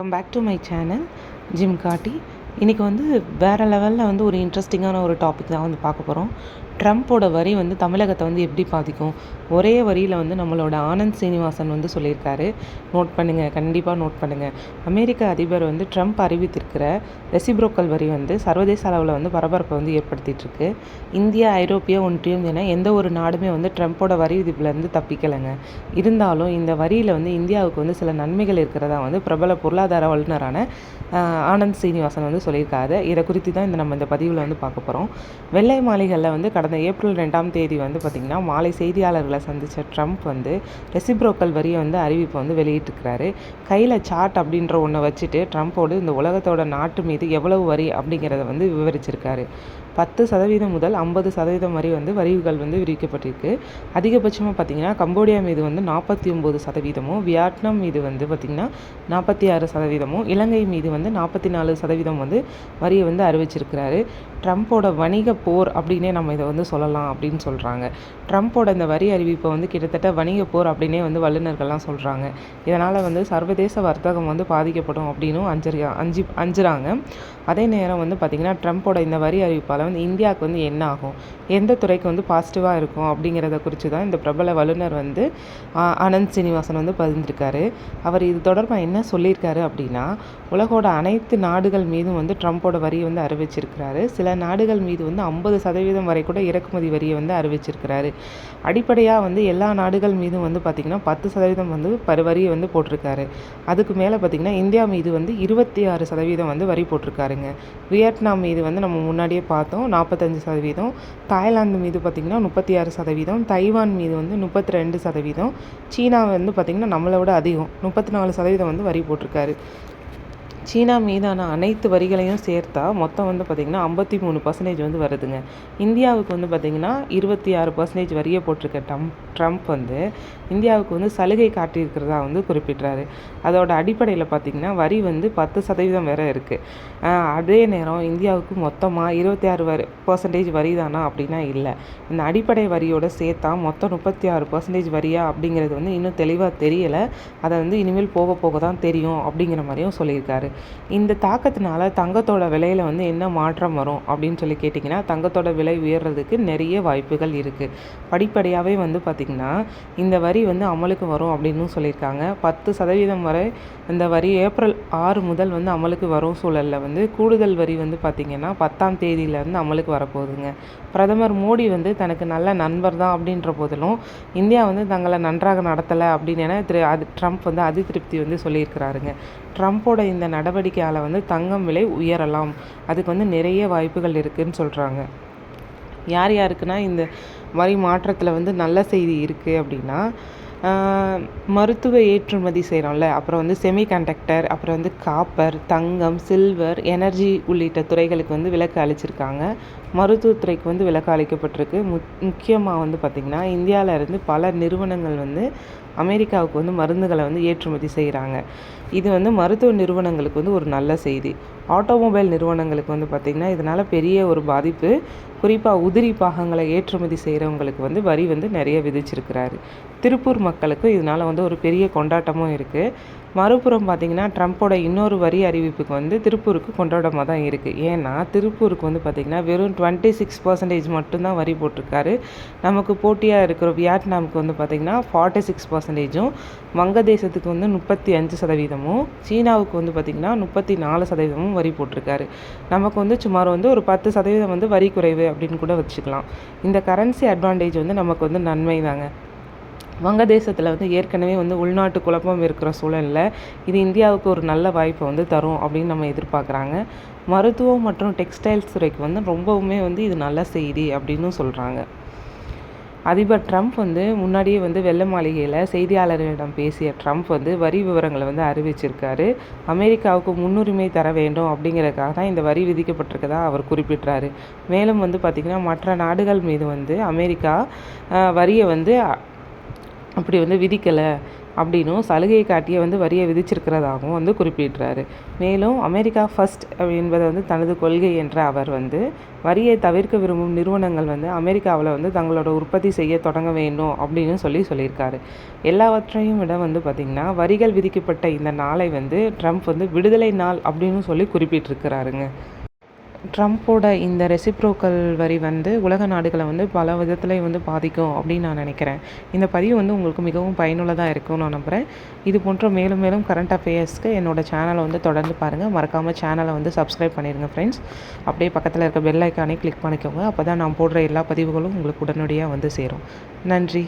Welcome back to my channel gym காட்டி இன்றைக்கி வந்து வேறு லெவலில் வந்து ஒரு இன்ட்ரெஸ்டிங்கான ஒரு டாபிக் தான் வந்து பார்க்க போகிறோம் ட்ரம்ப்போட வரி வந்து தமிழகத்தை வந்து எப்படி பாதிக்கும்? ஒரே வரியில் வந்து நம்மளோட ஆனந்த் சீனிவாசன் வந்து சொல்லியிருக்காரு. நோட் பண்ணுங்கள் கண்டிப்பாக நோட் பண்ணுங்கள் அமெரிக்க அதிபர் வந்து ட்ரம்ப் அறிவித்திருக்கிற ரெசிப்ரோக்கல் வரி வந்து சர்வதேச அளவில் வந்து பரபரப்பை வந்து ஏற்படுத்திகிட்ருக்கு இந்தியா ஐரோப்பிய ஒன்றியம் என எந்த ஒரு நாடுமே வந்து ட்ரம்ப்போட வரி விதிப்புலேருந்து தப்பிக்கலைங்க. இருந்தாலும் இந்த வரியில் வந்து இந்தியாவுக்கு வந்து சில நன்மைகள் இருக்கிறதா வந்து பிரபல பொருளாதார வல்லுநரான ஆனந்த் சீனிவாசன் வந்து சொல்லியிருக்காரு. இதை குறித்து தான் இந்த நம்ம இந்த பதிவில் வந்து பார்க்க போகிறோம் வெள்ளை மாளிகளில் வந்து கடந்த ஏப்ரல் ரெண்டாம் தேதி வந்து பார்த்திங்கன்னா மாலை செய்தியாளர்களை சந்தித்த ட்ரம்ப் வந்து ரெசிப்ரோக்கல் வரியை வந்து அறிவிப்பை வந்து வெளியிட்டிருக்கிறாரு. கையில் சார்ட் அப்படின்ற ஒன்றை வச்சுட்டு ட்ரம்ப்போடு இந்த உலகத்தோட நாட்டு மீது எவ்வளவு வரி அப்படிங்கிறத வந்து விவரிச்சிருக்காரு. பத்து சதவீதம் முதல் ஐம்பது சதவீதம் வரை வந்து வரிவுகள் வந்து விரிக்கப்பட்டிருக்கு. அதிகபட்சமாக பார்த்திங்கன்னா கம்போடியா மீது வந்து நாற்பத்தி ஒம்பது சதவீதமும் வியட்நாம் மீது வந்து பார்த்திங்கன்னா நாற்பத்தி ஆறு சதவீதமும் இலங்கை மீது வந்து நாற்பத்தி நாலு சதவீதம் வந்து வரியை வந்து அறிவிச்சிருக்கிறாரு. ட்ரம்ப்போட வணிக போர் அப்படின்னே நம்ம இதை வந்து சொல்லலாம் அப்படின்னு சொல்கிறாங்க ட்ரம்ப்போட இந்த வரி அறிவிப்பை வந்து கிட்டத்தட்ட வணிக போர் அப்படின்னே வந்து வல்லுநர்கள்லாம் சொல்கிறாங்க இதனால் வந்து சர்வதேச வர்த்தகம் வந்து பாதிக்கப்படும் அப்படின்னும் அஞ்சு அஞ்சு அஞ்சுறாங்க. அதே நேரம் வந்து பார்த்திங்கன்னா ட்ரம்ப்போட இந்த வரி அறிவிப்பால் வந்து இந்தியாவுக்கு வந்து என்ன ஆகும்? எந்த துறைக்கு வந்து பாசிட்டிவாக இருக்கும்? அப்படிங்கிறத குறித்து தான் இந்த பிரபல வல்லுநர் வந்து அனந்த் சீனிவாசன் வந்து பதிந்திருக்காரு. அவர் இது தொடர்பாக என்ன சொல்லியிருக்காரு அப்படின்னா உலகோட அனைத்து நாடுகள் மீதும் வந்து ட்ரம்ப்போட வரியை வந்து அறிவிச்சிருக்கிறாரு. சில நாடுகள் மீது வந்து ஐம்பது சதவீதம் வரை கூட இறக்குமதி வரியை வந்து அறிவிச்சிருக்கிறாரு. அடிப்படையாக வந்து எல்லா நாடுகள் மீதும் வந்து பார்த்திங்கன்னா பத்து சதவீதம் வந்து பரு வரியை வந்து போட்டிருக்காரு. அதுக்கு மேலே பார்த்திங்கன்னா இந்தியா மீது வந்து இருபத்தி ஆறு சதவீதம் வந்து வரி போட்டிருக்காருங்க. வியட்நாம் மீது வந்து நம்ம முன்னாடியே பார்த்து பார்த்தோம் நாற்பத்தஞ்சு சதவீதம். தாய்லாந்து மீது பார்த்திங்கன்னா முப்பத்தி ஆறு சதவீதம். தைவான் மீது வந்து முப்பத்தி ரெண்டு சதவீதம். சீனா வந்து பார்த்திங்கன்னா நம்மளை விட அதிகம். முப்பத்தி நாலு சதவீதம் வந்து வரி போட்டிருக்காரு. சீனா மீதான அனைத்து வரிகளையும் சேர்த்தா மொத்தம் வந்து பார்த்திங்கன்னா ஐம்பத்தி மூணு பர்சன்டேஜ் வந்து வருதுங்க. இந்தியாவுக்கு வந்து பார்த்திங்கன்னா இருபத்தி ஆறு பர்சன்டேஜ் வரியை போட்டிருக்க ட்ரம் ட்ரம்ப் வந்து இந்தியாவுக்கு வந்து சலுகை காட்டியிருக்கிறதா வந்து குறிப்பிட்றாரு. அதோட அடிப்படையில் பார்த்திங்கன்னா வரி வந்து பத்து சதவீதம் வேறு இருக்குது அதே நேரம் இந்தியாவுக்கு மொத்தமாக இருபத்தி ஆறு வரி பர்சன்டேஜ் வரி தானா அப்படின்னா இல்லை. இந்த அடிப்படை வரியோட சேர்த்தா மொத்தம் முப்பத்தி ஆறு பர்சன்டேஜ் வரியா அப்படிங்கிறது வந்து இன்னும் தெளிவாக தெரியலை. அதை வந்து இனிமேல் போக போக தான் தெரியும் அப்படிங்கிற மாதிரியும் சொல்லியிருக்காரு. இந்த தாக்கத்தினால தங்கத்தோட விலையில் வந்து என்ன மாற்றம் வரும் அப்படின்னு சொல்லி கேட்டிங்கன்னா தங்கத்தோட விலை உயர்றதுக்கு நிறைய வாய்ப்புகள் இருக்குது படிப்படியாகவே வந்து பார்த்திங்கன்னா இந்த வரி வந்து அமலுக்கு வரும் அப்படின்னு சொல்லியிருக்காங்க. பத்து சதவீதம் வரை இந்த வரி ஏப்ரல் ஆறு முதல் வந்து அமலுக்கு வரும் சூழலில் வந்து கூடுதல் வரி வந்து பார்த்திங்கன்னா பத்தாம் தேதியிலேருந்து அமலுக்கு வரப்போகுதுங்க. பிரதமர் மோடி வந்து தனக்கு நல்ல நண்பர் தான் அப்படின்ற போதிலும் இந்தியா வந்து தங்களை நன்றாக நடத்தலை அப்படின்னு திரு அது ட்ரம்ப் வந்து அதிருப்தி வந்து சொல்லியிருக்கிறாருங்க. ட்ரம்ப்போட இந்த நடவடிக்கையால் வந்து தங்கம் விலை உயரலாம். அதுக்கு வந்து நிறைய வாய்ப்புகள் இருக்குதுன்னு சொல்கிறாங்க யார் யாருக்குன்னா இந்த வரி மாற்றத்தில் வந்து நல்ல செய்தி இருக்குது அப்படின்னா மருத்துவ ஏற்றுமதி செய்கிறோம்ல அப்புறம் வந்து செமி கண்டக்டர் அப்புறம் வந்து காப்பர் தங்கம் சில்வர் எனர்ஜி உள்ளிட்ட துறைகளுக்கு வந்து விலக்கு அளிச்சிருக்காங்க. மருத்துவத்துறைக்கு வந்து விலக்கு அளிக்கப்பட்டிருக்கு. முக் முக்கியமாக வந்து பார்த்திங்கன்னா இந்தியாவிலேருந்து பல நிறுவனங்கள் வந்து அமெரிக்காவுக்கு வந்து மருந்துகளை வந்து ஏற்றுமதி செய்கிறாங்க இது வந்து மருத்துவ நிறுவனங்களுக்கு வந்து ஒரு நல்ல செய்தி. ஆட்டோமொபைல் நிறுவனங்களுக்கு வந்து பார்த்திங்கன்னா இதனால் பெரிய ஒரு பாதிப்பு. குறிப்பாக உதிரி பாகங்களை ஏற்றுமதி செய்கிறவங்களுக்கு வந்து வரி வந்து நிறைய விதிச்சிருக்கிறாரு. திருப்பூர் மக்களுக்கு இதனால் வந்து ஒரு பெரிய கொண்டாட்டமும் இருக்குது மறுபுறம் பார்த்திங்கன்னா ட்ரம்ப்போட இன்னொரு வரி அறிவிப்புக்கு வந்து திருப்பூருக்கு கொண்டாடமாக தான் இருக்குது ஏன்னா திருப்பூருக்கு வந்து பார்த்திங்கன்னா வெறும் டுவெண்ட்டி சிக்ஸ் பர்சன்டேஜ் மட்டும்தான் வரி போட்டிருக்காரு. நமக்கு போட்டியாக இருக்கிற வியட்நாமுக்கு வந்து பார்த்திங்கன்னா ஃபார்ட்டி சிக்ஸ் பர்சன்டேஜும் வங்கதேசத்துக்கு வந்து முப்பத்தி அஞ்சு சதவீதமும் சீனாவுக்கு வந்து பார்த்திங்கன்னா முப்பத்தி நாலு சதவீதமும் வரி போட்டிருக்காரு. நமக்கு வந்து சுமார் வந்து ஒரு பத்து சதவீதம் வந்து வரி குறைவு அப்படின்னு கூட வச்சுக்கலாம். இந்த கரன்சி அட்வான்டேஜ் வந்து நமக்கு வந்து நன்மை தாங்க வங்கதேசத்தில் வந்து ஏற்கனவே வந்து உள்நாட்டு குழப்பம் இருக்கிற சூழலில் இது இந்தியாவுக்கு ஒரு நல்ல வாய்ப்பை வந்து தரும் அப்படின்னு நம்ம எதிர்பார்க்குறாங்க. மருத்துவம் மற்றும் டெக்ஸ்டைல்ஸ் துறைக்கு வந்து ரொம்பவுமே வந்து இது நல்ல செய்தி அப்படின்னு சொல்கிறாங்க அதிபர் ட்ரம்ப் வந்து முன்னாடியே வந்து வெள்ளை மாளிகையில் செய்தியாளர்களிடம் பேசிய ட்ரம்ப் வந்து வரி விவரங்களை வந்து அறிவிச்சிருக்காரு. அமெரிக்காவுக்கு முன்னுரிமை தர வேண்டும் அப்படிங்கிறதுக்காக தான் இந்த வரி விதிக்கப்பட்டிருக்கதா அவர் குறிப்பிட்டாரு மேலும் வந்து பார்த்திங்கன்னா மற்ற நாடுகள் மீது வந்து அமெரிக்கா வரியை வந்து அப்படி வந்து விதிக்கலை அப்படின்னும் சலுகை காட்டியே வந்து வரியை விதிச்சிருக்கிறதாகவும் வந்து குறிப்பிடுறாரு. மேலும் அமெரிக்கா ஃபர்ஸ்ட் என்பதை வந்து தனது கொள்கை என்ற அவர் வந்து வரியை தவிர்க்க விரும்பும் நிறுவனங்கள் வந்து அமெரிக்காவில் வந்து தங்களோட உற்பத்தி செய்ய தொடங்க வேண்டும் அப்படின்னு சொல்லி சொல்லியிருக்காரு. எல்லாவற்றையும் விட வந்து பார்த்திங்கன்னா வரிகள் விதிக்கப்பட்ட இந்த நாளை வந்து ட்ரம்ப் வந்து விடுதலை நாள் அப்படின்னு சொல்லி குறிப்பிட்டிருக்கிறாருங்க. ட்ரம்ப்போட இந்த ரெசிப்ரோக்கல் வரி வந்து உலக நாடுகளை வந்து பல விதத்துலேயும் வந்து பாதிக்கும் அப்படின்னு நான் நினைக்கிறேன். இந்த பதிவு வந்து உங்களுக்கு மிகவும் பயனுள்ளதாக இருக்கும்னு நான் நம்புகிறேன் இது போன்ற மேலும் மேலும் கரண்ட் அஃபேர்ஸ்க்கு என்னோடய சேனலை வந்து தொடர்ந்து பாருங்கள் மறக்காமல் சேனலை வந்து சப்ஸ்கிரைப் பண்ணிடுங்க ஃப்ரெண்ட்ஸ் அப்படியே பக்கத்தில் இருக்க பெல் ஐக்கானே கிளிக் பண்ணிக்கோங்க. அப்போ தான் நான் போடுற எல்லா பதிவுகளும் உங்களுக்கு உடனடியாக வந்து சேரும். நன்றி.